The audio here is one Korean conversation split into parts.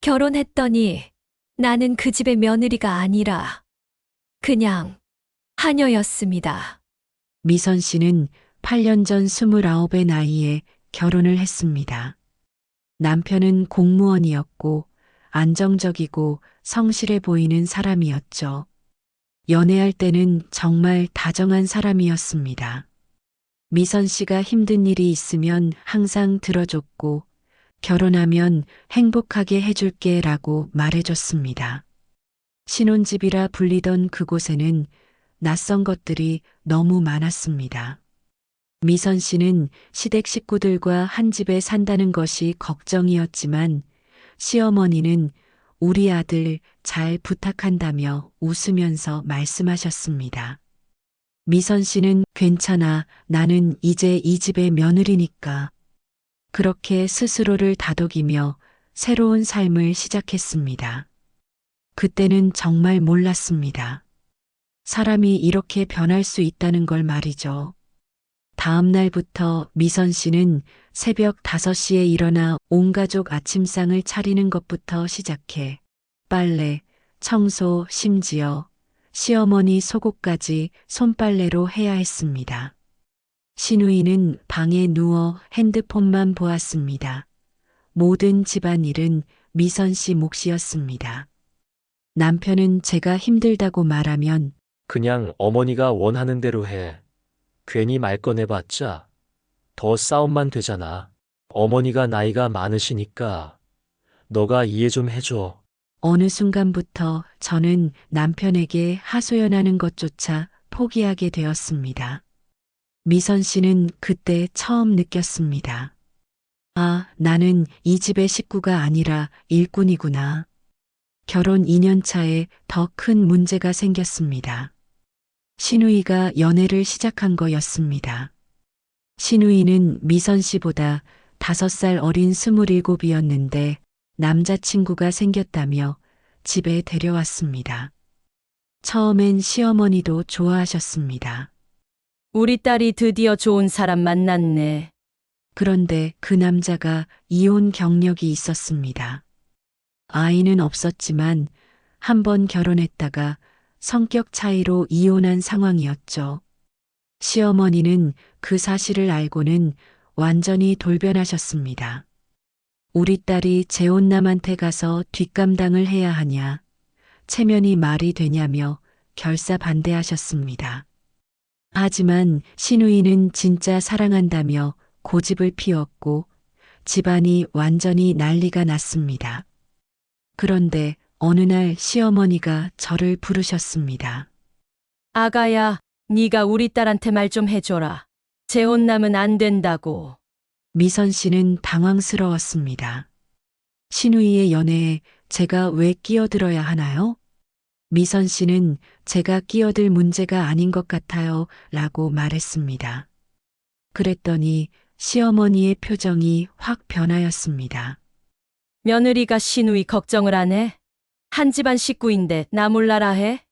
결혼했더니 나는 그 집의 며느리가 아니라 그냥 하녀였습니다. 미선 씨는 8년 전 29의 나이에 결혼을 했습니다. 남편은 공무원이었고 안정적이고 성실해 보이는 사람이었죠. 연애할 때는 정말 다정한 사람이었습니다. 미선 씨가 힘든 일이 있으면 항상 들어줬고 결혼하면 행복하게 해줄게 라고 말해줬습니다. 신혼집이라 불리던 그곳에는 낯선 것들이 너무 많았습니다. 미선 씨는 시댁 식구들과 한 집에 산다는 것이 걱정이었지만 시어머니는 우리 아들 잘 부탁한다며 웃으면서 말씀하셨습니다. 미선 씨는 괜찮아. 나는 이제 이 집의 며느리니까. 그렇게 스스로를 다독이며 새로운 삶을 시작했습니다. 그때는 정말 몰랐습니다. 사람이 이렇게 변할 수 있다는 걸 말이죠. 다음 날부터 미선 씨는 새벽 5시에 일어나 온 가족 아침상을 차리는 것부터 시작해 빨래, 청소, 심지어 시어머니 속옷까지 손빨래로 해야 했습니다. 신우이는 방에 누워 핸드폰만 보았습니다. 모든 집안일은 미선 씨 몫이었습니다. 남편은 제가 힘들다고 말하면 그냥 어머니가 원하는 대로 해. 괜히 말 꺼내봤자 더 싸움만 되잖아. 어머니가 나이가 많으시니까 너가 이해 좀 해줘. 어느 순간부터 저는 남편에게 하소연하는 것조차 포기하게 되었습니다. 미선 씨는 그때 처음 느꼈습니다. 아, 나는 이 집의 식구가 아니라 일꾼이구나. 결혼 2년 차에 더 큰 문제가 생겼습니다. 신우이가 연애를 시작한 거였습니다. 신우이는 미선 씨보다 5살 어린 27이었는데 남자친구가 생겼다며 집에 데려왔습니다. 처음엔 시어머니도 좋아하셨습니다. 우리 딸이 드디어 좋은 사람 만났네. 그런데 그 남자가 이혼 경력이 있었습니다. 아이는 없었지만 한 번 결혼했다가 성격 차이로 이혼한 상황이었죠. 시어머니는 그 사실을 알고는 완전히 돌변하셨습니다. 우리 딸이 재혼남한테 가서 뒷감당을 해야 하냐, 체면이 말이 되냐며 결사 반대하셨습니다. 하지만 신우이는 진짜 사랑한다며 고집을 피웠고 집안이 완전히 난리가 났습니다. 그런데 어느 날 시어머니가 저를 부르셨습니다. 아가야, 네가 우리 딸한테 말 좀 해줘라. 재혼남은 안 된다고. 미선 씨는 당황스러웠습니다. 신우이의 연애에 제가 왜 끼어들어야 하나요? 미선 씨는 제가 끼어들 문제가 아닌 것 같아요 라고 말했습니다. 그랬더니 시어머니의 표정이 확 변하였습니다. 며느리가 신우이 걱정을 안 해? 한 집안 식구인데 나 몰라라 해?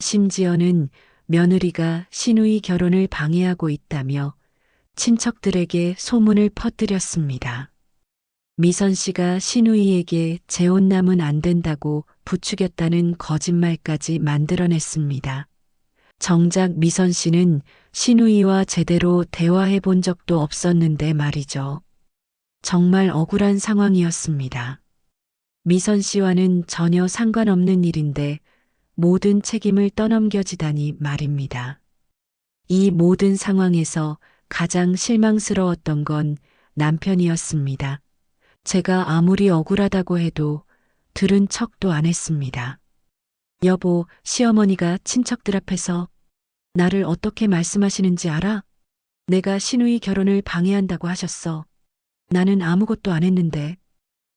심지어는 며느리가 신우이 결혼을 방해하고 있다며 친척들에게 소문을 퍼뜨렸습니다. 미선 씨가 신우이에게 재혼남은 안 된다고 부추겼다는 거짓말까지 만들어냈습니다. 정작 미선 씨는 신우이와 제대로 대화해 본 적도 없었는데 말이죠. 정말 억울한 상황이었습니다. 미선 씨와는 전혀 상관없는 일인데 모든 책임을 떠넘겨지다니 말입니다. 이 모든 상황에서 가장 실망스러웠던 건 남편이었습니다. 제가 아무리 억울하다고 해도 들은 척도 안 했습니다. 여보, 시어머니가 친척들 앞에서 나를 어떻게 말씀하시는지 알아? 내가 신우이 결혼을 방해한다고 하셨어. 나는 아무것도 안 했는데.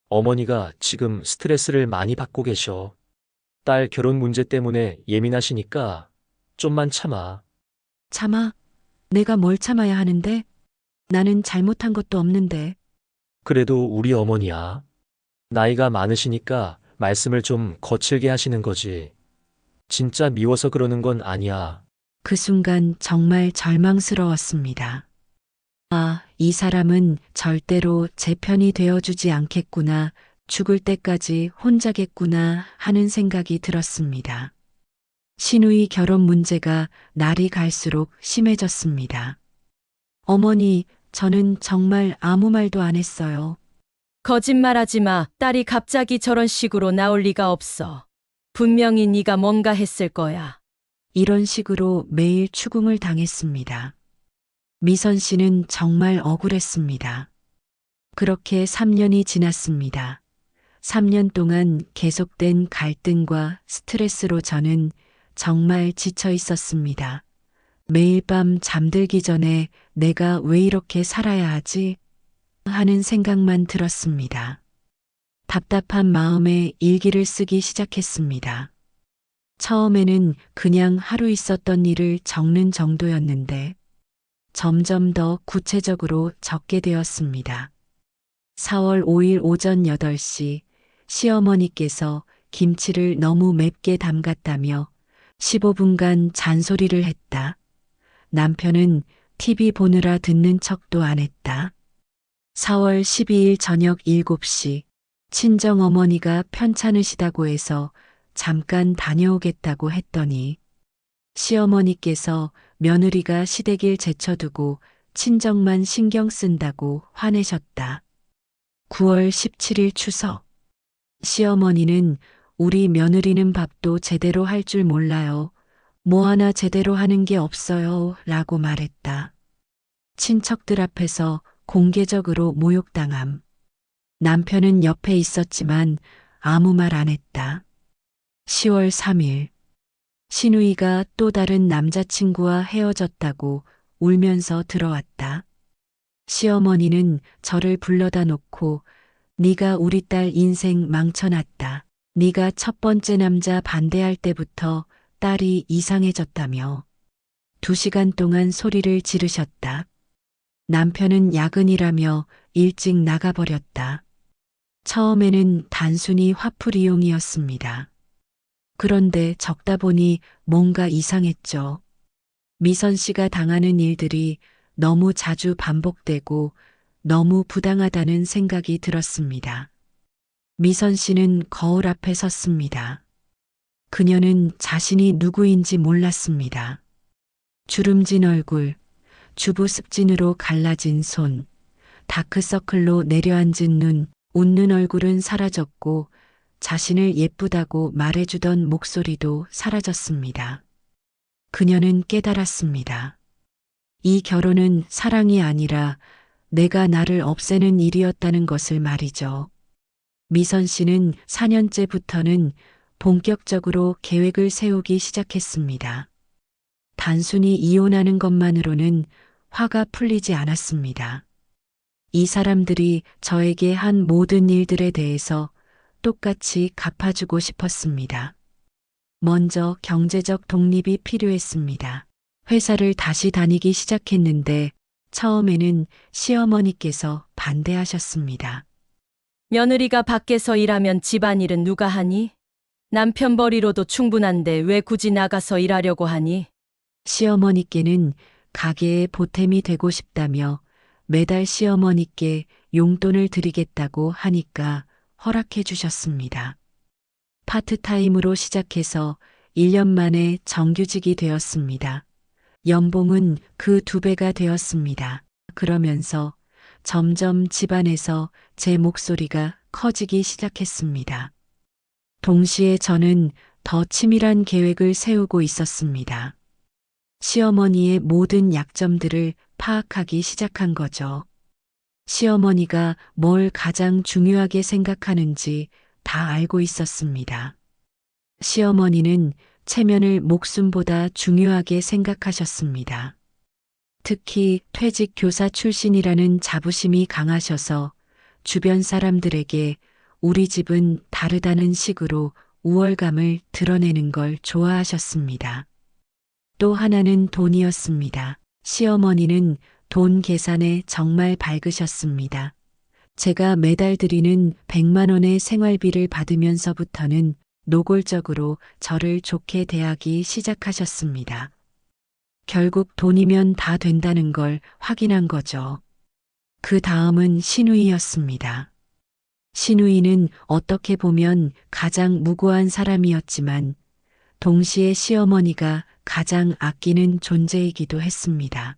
어머니가 지금 스트레스를 많이 받고 계셔. 딸 결혼 문제 때문에 예민하시니까 좀만 참아. 참아. 내가 뭘 참아야 하는데? 나는 잘못한 것도 없는데. 그래도 우리 어머니야. 나이가 많으시니까 말씀을 좀 거칠게 하시는 거지. 진짜 미워서 그러는 건 아니야. 그 순간 정말 절망스러웠습니다. 아, 이 사람은 절대로 제 편이 되어주지 않겠구나 죽을 때까지 혼자겠구나 하는 생각이 들었습니다. 신우이 결혼 문제가 날이 갈수록 심해졌습니다. 어머니, 저는 정말 아무 말도 안 했어요. 거짓말하지 마. 딸이 갑자기 저런 식으로 나올 리가 없어. 분명히 네가 뭔가 했을 거야. 이런 식으로 매일 추궁을 당했습니다. 미선 씨는 정말 억울했습니다. 그렇게 3년이 지났습니다. 3년 동안 계속된 갈등과 스트레스로 저는 정말 지쳐 있었습니다. 매일 밤 잠들기 전에 내가 왜 이렇게 살아야 하지? 하는 생각만 들었습니다. 답답한 마음에 일기를 쓰기 시작했습니다. 처음에는 그냥 하루 있었던 일을 적는 정도였는데 점점 더 구체적으로 적게 되었습니다. 4월 5일 오전 8시 시어머니께서 김치를 너무 맵게 담갔다며 15분간 잔소리를 했다. 남편은 TV 보느라 듣는 척도 안 했다. 4월 12일 저녁 7시 친정 어머니가 편찮으시다고 해서 잠깐 다녀오겠다고 했더니 시어머니께서 며느리가 시댁일 제쳐두고 친정만 신경 쓴다고 화내셨다. 9월 17일 추석. 시어머니는 우리 며느리는 밥도 제대로 할 줄 몰라요. 뭐 하나 제대로 하는 게 없어요. 라고 말했다. 친척들 앞에서 공개적으로 모욕당함. 남편은 옆에 있었지만 아무 말 안 했다. 10월 3일. 신우이가 또 다른 남자친구와 헤어졌다고 울면서 들어왔다. 시어머니는 저를 불러다 놓고 네가 우리 딸 인생 망쳐놨다. 네가 첫 번째 남자 반대할 때부터 딸이 이상해졌다며 두 시간 동안 소리를 지르셨다. 남편은 야근이라며 일찍 나가버렸다. 처음에는 단순히 화풀 이용이었습니다. 그런데 적다 보니 뭔가 이상했죠. 미선 씨가 당하는 일들이 너무 자주 반복되고 너무 부당하다는 생각이 들었습니다. 미선 씨는 거울 앞에 섰습니다. 그녀는 자신이 누구인지 몰랐습니다. 주름진 얼굴, 주부 습진으로 갈라진 손, 다크서클로 내려앉은 눈, 웃는 얼굴은 사라졌고 자신을 예쁘다고 말해주던 목소리도 사라졌습니다. 그녀는 깨달았습니다. 이 결혼은 사랑이 아니라 내가 나를 없애는 일이었다는 것을 말이죠. 미선 씨는 4년째부터는 본격적으로 계획을 세우기 시작했습니다. 단순히 이혼하는 것만으로는 화가 풀리지 않았습니다. 이 사람들이 저에게 한 모든 일들에 대해서 똑같이 갚아주고 싶었습니다. 먼저 경제적 독립이 필요했습니다. 회사를 다시 다니기 시작했는데 처음에는 시어머니께서 반대하셨습니다. 며느리가 밖에서 일하면 집안일은 누가 하니? 남편 벌이로도 충분한데 왜 굳이 나가서 일하려고 하니? 시어머니께는 가게에 보탬이 되고 싶다며 매달 시어머니께 용돈을 드리겠다고 하니까 허락해 주셨습니다. 파트타임으로 시작해서 1년 만에 정규직이 되었습니다. 연봉은 그 두 배가 되었습니다. 그러면서 점점 집안에서 제 목소리가 커지기 시작했습니다. 동시에 저는 더 치밀한 계획을 세우고 있었습니다. 시어머니의 모든 약점들을 파악하기 시작한 거죠. 시어머니가 뭘 가장 중요하게 생각하는지 다 알고 있었습니다. 시어머니는 체면을 목숨보다 중요하게 생각하셨습니다. 특히 퇴직 교사 출신이라는 자부심이 강하셔서 주변 사람들에게 우리 집은 다르다는 식으로 우월감을 드러내는 걸 좋아하셨습니다. 또 하나는 돈이었습니다. 시어머니는 돈 계산에 정말 밝으셨습니다. 제가 매달 드리는 100만 원의 생활비를 받으면서부터는 노골적으로 저를 좋게 대하기 시작하셨습니다. 결국 돈이면 다 된다는 걸 확인한 거죠. 그 다음은 신우이였습니다. 신우이는 어떻게 보면 가장 무고한 사람이었지만 동시에 시어머니가 가장 아끼는 존재이기도 했습니다.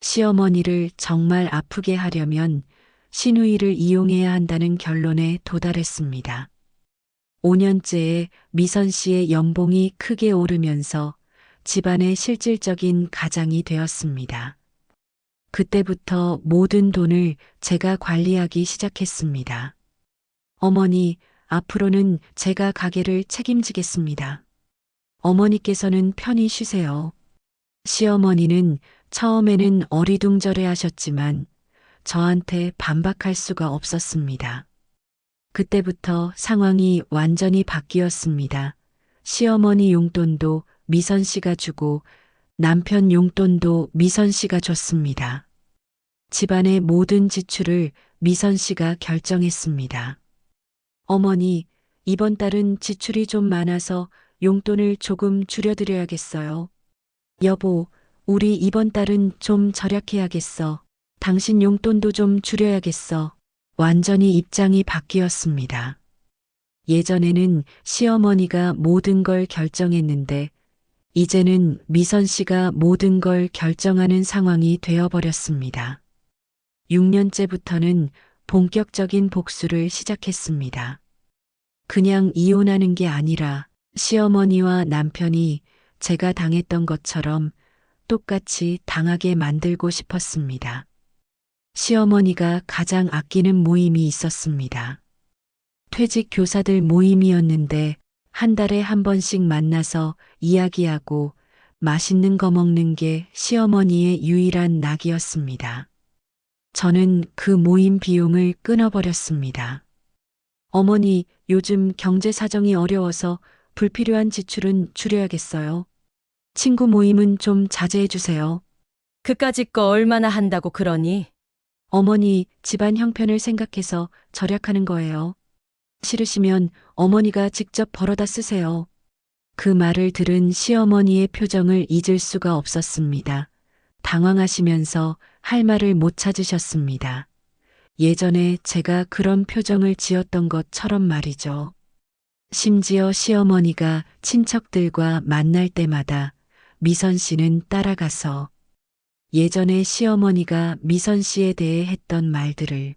시어머니를 정말 아프게 하려면 신우이를 이용해야 한다는 결론에 도달했습니다. 5년째에 미선 씨의 연봉이 크게 오르면서 집안의 실질적인 가장이 되었습니다. 그때부터 모든 돈을 제가 관리하기 시작했습니다. 어머니, 앞으로는 제가 가게를 책임지겠습니다. 어머니께서는 편히 쉬세요. 시어머니는 처음에는 어리둥절해 하셨지만 저한테 반박할 수가 없었습니다. 그때부터 상황이 완전히 바뀌었습니다. 시어머니 용돈도 미선 씨가 주고 남편 용돈도 미선 씨가 줬습니다. 집안의 모든 지출을 미선 씨가 결정했습니다. 어머니, 이번 달은 지출이 좀 많아서 용돈을 조금 줄여드려야겠어요. 여보, 우리 이번 달은 좀 절약해야겠어. 당신 용돈도 좀 줄여야겠어. 완전히 입장이 바뀌었습니다. 예전에는 시어머니가 모든 걸 결정했는데 이제는 미선 씨가 모든 걸 결정하는 상황이 되어버렸습니다. 6년째부터는 본격적인 복수를 시작했습니다. 그냥 이혼하는 게 아니라 시어머니와 남편이 제가 당했던 것처럼 똑같이 당하게 만들고 싶었습니다. 시어머니가 가장 아끼는 모임이 있었습니다. 퇴직 교사들 모임이었는데 한 달에 한 번씩 만나서 이야기하고 맛있는 거 먹는 게 시어머니의 유일한 낙이었습니다. 저는 그 모임 비용을 끊어버렸습니다. 어머니, 요즘 경제 사정이 어려워서 불필요한 지출은 줄여야겠어요. 친구 모임은 좀 자제해 주세요. 그까짓 거 얼마나 한다고 그러니? 어머니 집안 형편을 생각해서 절약하는 거예요. 싫으시면 어머니가 직접 벌어다 쓰세요. 그 말을 들은 시어머니의 표정을 잊을 수가 없었습니다. 당황하시면서 할 말을 못 찾으셨습니다. 예전에 제가 그런 표정을 지었던 것처럼 말이죠. 심지어 시어머니가 친척들과 만날 때마다 미선 씨는 따라가서 예전에 시어머니가 미선 씨에 대해 했던 말들을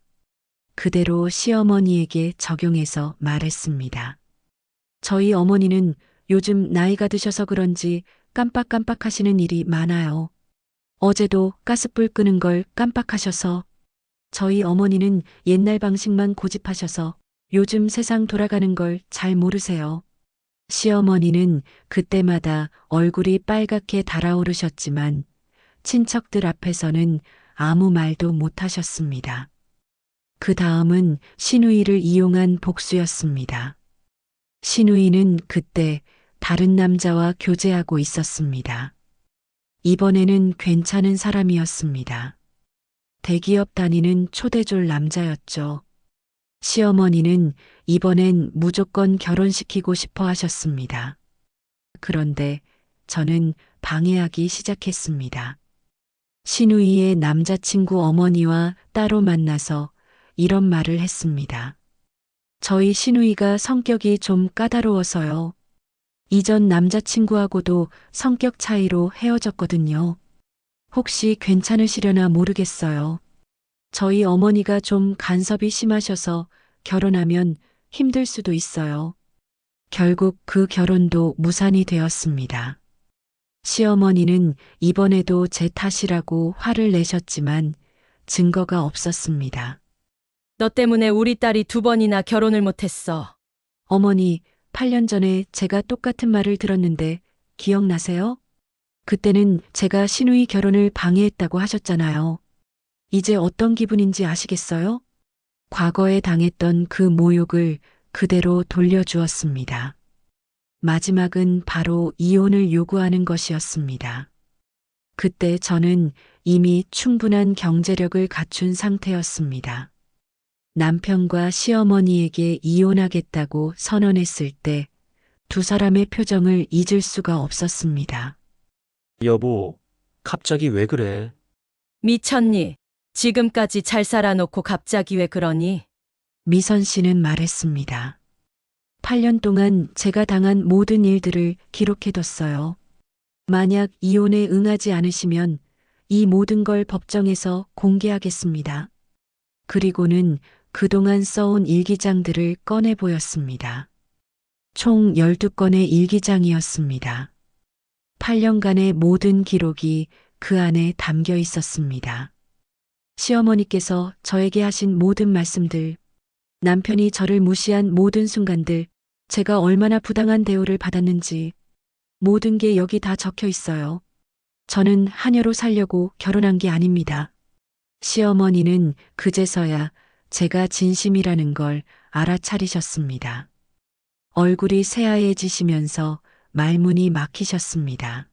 그대로 시어머니에게 적용해서 말했습니다. 저희 어머니는 요즘 나이가 드셔서 그런지 깜빡깜빡 하시는 일이 많아요. 어제도 가스불 끄는 걸 깜빡하셔서 저희 어머니는 옛날 방식만 고집하셔서 요즘 세상 돌아가는 걸 잘 모르세요. 시어머니는 그때마다 얼굴이 빨갛게 달아오르셨지만 친척들 앞에서는 아무 말도 못하셨습니다. 그 다음은 신우이를 이용한 복수였습니다. 신우이는 그때 다른 남자와 교제하고 있었습니다. 이번에는 괜찮은 사람이었습니다. 대기업 다니는 초대졸 남자였죠. 시어머니는 이번엔 무조건 결혼시키고 싶어 하셨습니다. 그런데 저는 방해하기 시작했습니다. 신우이의 남자친구 어머니와 따로 만나서 이런 말을 했습니다. 저희 신우이가 성격이 좀 까다로워서요. 이전 남자친구하고도 성격 차이로 헤어졌거든요. 혹시 괜찮으시려나 모르겠어요. 저희 어머니가 좀 간섭이 심하셔서 결혼하면 힘들 수도 있어요. 결국 그 결혼도 무산이 되었습니다. 시어머니는 이번에도 제 탓이라고 화를 내셨지만 증거가 없었습니다. 너 때문에 우리 딸이 두 번이나 결혼을 못했어. 어머니, 8년 전에 제가 똑같은 말을 들었는데 기억나세요? 그때는 제가 신우이 결혼을 방해했다고 하셨잖아요. 이제 어떤 기분인지 아시겠어요? 과거에 당했던 그 모욕을 그대로 돌려주었습니다. 마지막은 바로 이혼을 요구하는 것이었습니다. 그때 저는 이미 충분한 경제력을 갖춘 상태였습니다. 남편과 시어머니에게 이혼하겠다고 선언했을 때 두 사람의 표정을 잊을 수가 없었습니다. 여보, 갑자기 왜 그래? 미쳤니? 지금까지 잘 살아놓고 갑자기 왜 그러니? 미선 씨는 말했습니다. 8년 동안 제가 당한 모든 일들을 기록해뒀어요. 만약 이혼에 응하지 않으시면 이 모든 걸 법정에서 공개하겠습니다. 그리고는 그동안 써온 일기장들을 꺼내 보였습니다. 총 12건의 일기장이었습니다. 8년간의 모든 기록이 그 안에 담겨 있었습니다. 시어머니께서 저에게 하신 모든 말씀들, 남편이 저를 무시한 모든 순간들, 제가 얼마나 부당한 대우를 받았는지, 모든 게 여기 다 적혀 있어요. 저는 하녀로 살려고 결혼한 게 아닙니다. 시어머니는 그제서야 제가 진심이라는 걸 알아차리셨습니다. 얼굴이 새하얘지시면서 말문이 막히셨습니다.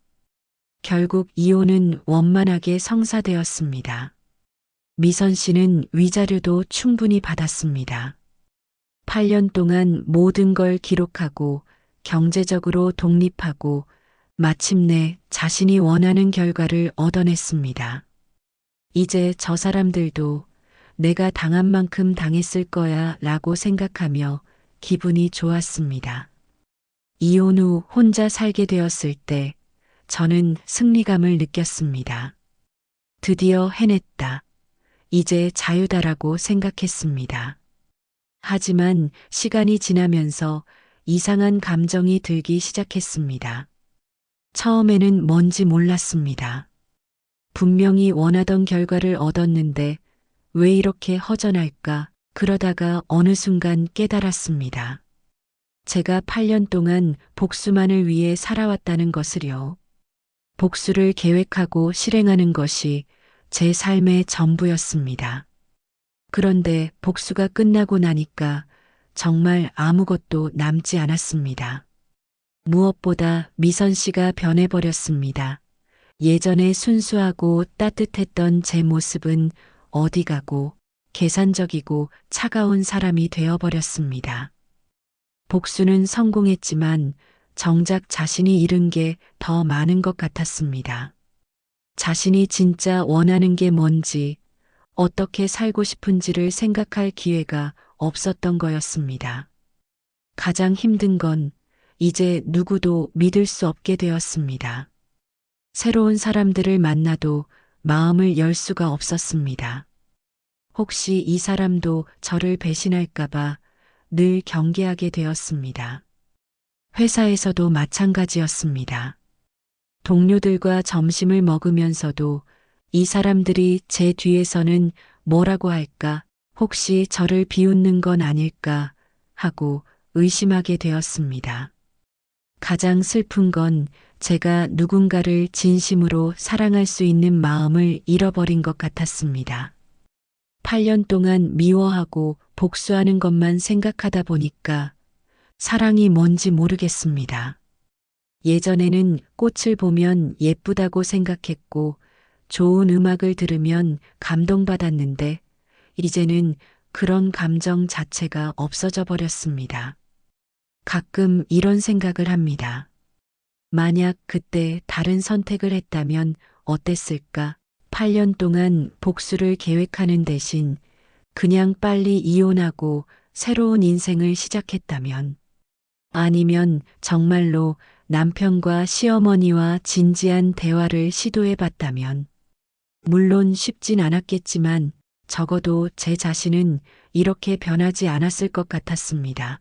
결국 이혼은 원만하게 성사되었습니다. 미선 씨는 위자료도 충분히 받았습니다. 8년 동안 모든 걸 기록하고 경제적으로 독립하고 마침내 자신이 원하는 결과를 얻어냈습니다. 이제 저 사람들도 내가 당한 만큼 당했을 거야 라고 생각하며 기분이 좋았습니다. 이혼 후 혼자 살게 되었을 때 저는 승리감을 느꼈습니다. 드디어 해냈다. 이제 자유다라고 생각했습니다. 하지만 시간이 지나면서 이상한 감정이 들기 시작했습니다. 처음에는 뭔지 몰랐습니다. 분명히 원하던 결과를 얻었는데 왜 이렇게 허전할까 그러다가 어느 순간 깨달았습니다. 제가 8년 동안 복수만을 위해 살아왔다는 것을요. 복수를 계획하고 실행하는 것이 제 삶의 전부였습니다. 그런데 복수가 끝나고 나니까 정말 아무것도 남지 않았습니다. 무엇보다 미선 씨가 변해버렸습니다. 예전에 순수하고 따뜻했던 제 모습은 어디 가고 계산적이고 차가운 사람이 되어버렸습니다. 복수는 성공했지만 정작 자신이 잃은 게 더 많은 것 같았습니다. 자신이 진짜 원하는 게 뭔지, 어떻게 살고 싶은지를 생각할 기회가 없었던 거였습니다. 가장 힘든 건 이제 누구도 믿을 수 없게 되었습니다. 새로운 사람들을 만나도 마음을 열 수가 없었습니다. 혹시 이 사람도 저를 배신할까봐 늘 경계하게 되었습니다. 회사에서도 마찬가지였습니다. 동료들과 점심을 먹으면서도 이 사람들이 제 뒤에서는 뭐라고 할까, 혹시 저를 비웃는 건 아닐까 하고 의심하게 되었습니다. 가장 슬픈 건 제가 누군가를 진심으로 사랑할 수 있는 마음을 잃어버린 것 같았습니다. 8년 동안 미워하고 복수하는 것만 생각하다 보니까 사랑이 뭔지 모르겠습니다. 예전에는 꽃을 보면 예쁘다고 생각했고 좋은 음악을 들으면 감동받았는데 이제는 그런 감정 자체가 없어져 버렸습니다. 가끔 이런 생각을 합니다. 만약 그때 다른 선택을 했다면 어땠을까? 8년 동안 복수를 계획하는 대신 그냥 빨리 이혼하고 새로운 인생을 시작했다면 아니면 정말로 남편과 시어머니와 진지한 대화를 시도해 봤다면 물론 쉽진 않았겠지만 적어도 제 자신은 이렇게 변하지 않았을 것 같았습니다.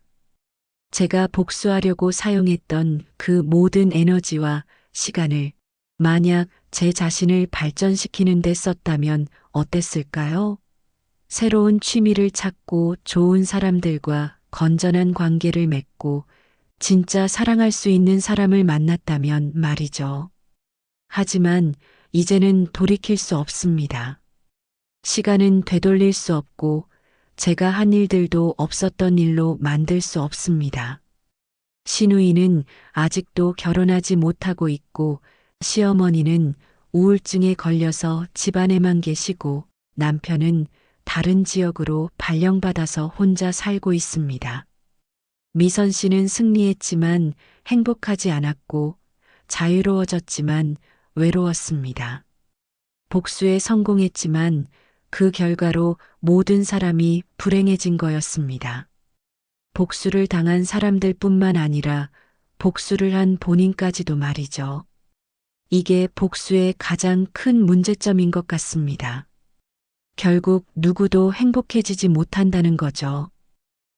제가 복수하려고 사용했던 그 모든 에너지와 시간을 만약 제 자신을 발전시키는 데 썼다면 어땠을까요? 새로운 취미를 찾고 좋은 사람들과 건전한 관계를 맺고 진짜 사랑할 수 있는 사람을 만났다면 말이죠. 하지만 이제는 돌이킬 수 없습니다. 시간은 되돌릴 수 없고 제가 한 일들도 없었던 일로 만들 수 없습니다. 신우이는 아직도 결혼하지 못하고 있고 시어머니는 우울증에 걸려서 집안에만 계시고 남편은 다른 지역으로 발령받아서 혼자 살고 있습니다. 미선 씨는 승리했지만 행복하지 않았고 자유로워졌지만 외로웠습니다. 복수에 성공했지만 그 결과로 모든 사람이 불행해진 거였습니다. 복수를 당한 사람들 뿐만 아니라 복수를 한 본인까지도 말이죠. 이게 복수의 가장 큰 문제점인 것 같습니다. 결국 누구도 행복해지지 못한다는 거죠.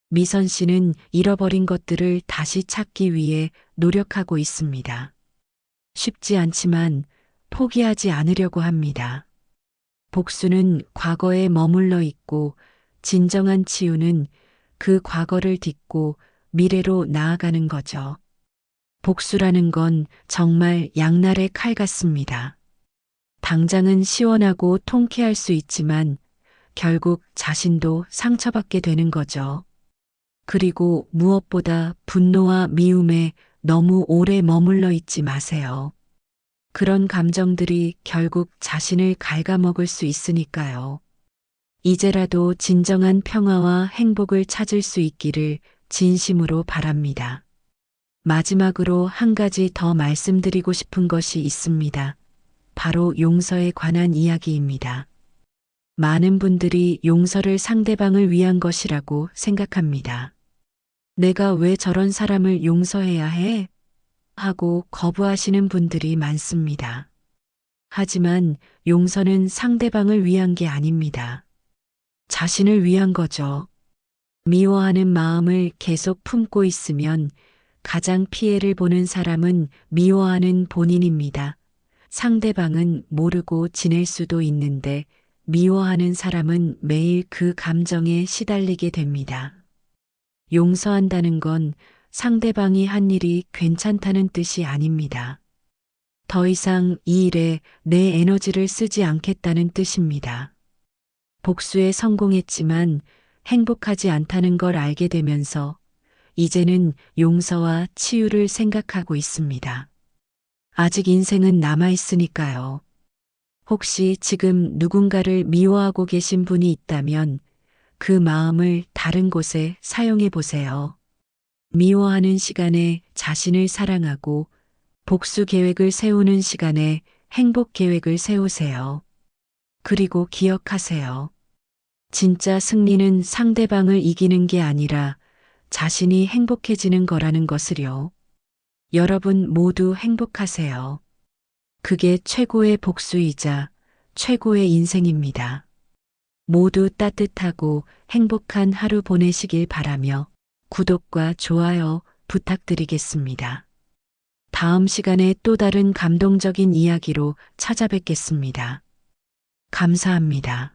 미선 씨는 잃어버린 것들을 다시 찾기 위해 노력하고 있습니다. 쉽지 않지만 포기하지 않으려고 합니다. 복수는 과거에 머물러 있고 진정한 치유는 그 과거를 딛고 미래로 나아가는 거죠. 복수라는 건 정말 양날의 칼 같습니다. 당장은 시원하고 통쾌할 수 있지만 결국 자신도 상처받게 되는 거죠. 그리고 무엇보다 분노와 미움에 너무 오래 머물러 있지 마세요. 그런 감정들이 결국 자신을 갉아먹을 수 있으니까요. 이제라도 진정한 평화와 행복을 찾을 수 있기를 진심으로 바랍니다. 마지막으로 한 가지 더 말씀드리고 싶은 것이 있습니다. 바로 용서에 관한 이야기입니다. 많은 분들이 용서를 상대방을 위한 것이라고 생각합니다. 내가 왜 저런 사람을 용서해야 해? 하고 거부하시는 분들이 많습니다. 하지만 용서는 상대방을 위한 게 아닙니다. 자신을 위한 거죠. 미워하는 마음을 계속 품고 있으면 가장 피해를 보는 사람은 미워하는 본인입니다. 상대방은 모르고 지낼 수도 있는데 미워하는 사람은 매일 그 감정에 시달리게 됩니다. 용서한다는 건 상대방이 한 일이 괜찮다는 뜻이 아닙니다. 더 이상 이 일에 내 에너지를 쓰지 않겠다는 뜻입니다. 복수에 성공했지만 행복하지 않다는 걸 알게 되면서 이제는 용서와 치유를 생각하고 있습니다. 아직 인생은 남아있으니까요. 혹시 지금 누군가를 미워하고 계신 분이 있다면 그 마음을 다른 곳에 사용해 보세요. 미워하는 시간에 자신을 사랑하고 복수 계획을 세우는 시간에 행복 계획을 세우세요. 그리고 기억하세요. 진짜 승리는 상대방을 이기는 게 아니라 자신이 행복해지는 거라는 것을요. 여러분 모두 행복하세요. 그게 최고의 복수이자 최고의 인생입니다. 모두 따뜻하고 행복한 하루 보내시길 바라며 구독과 좋아요 부탁드리겠습니다. 다음 시간에 또 다른 감동적인 이야기로 찾아뵙겠습니다. 감사합니다.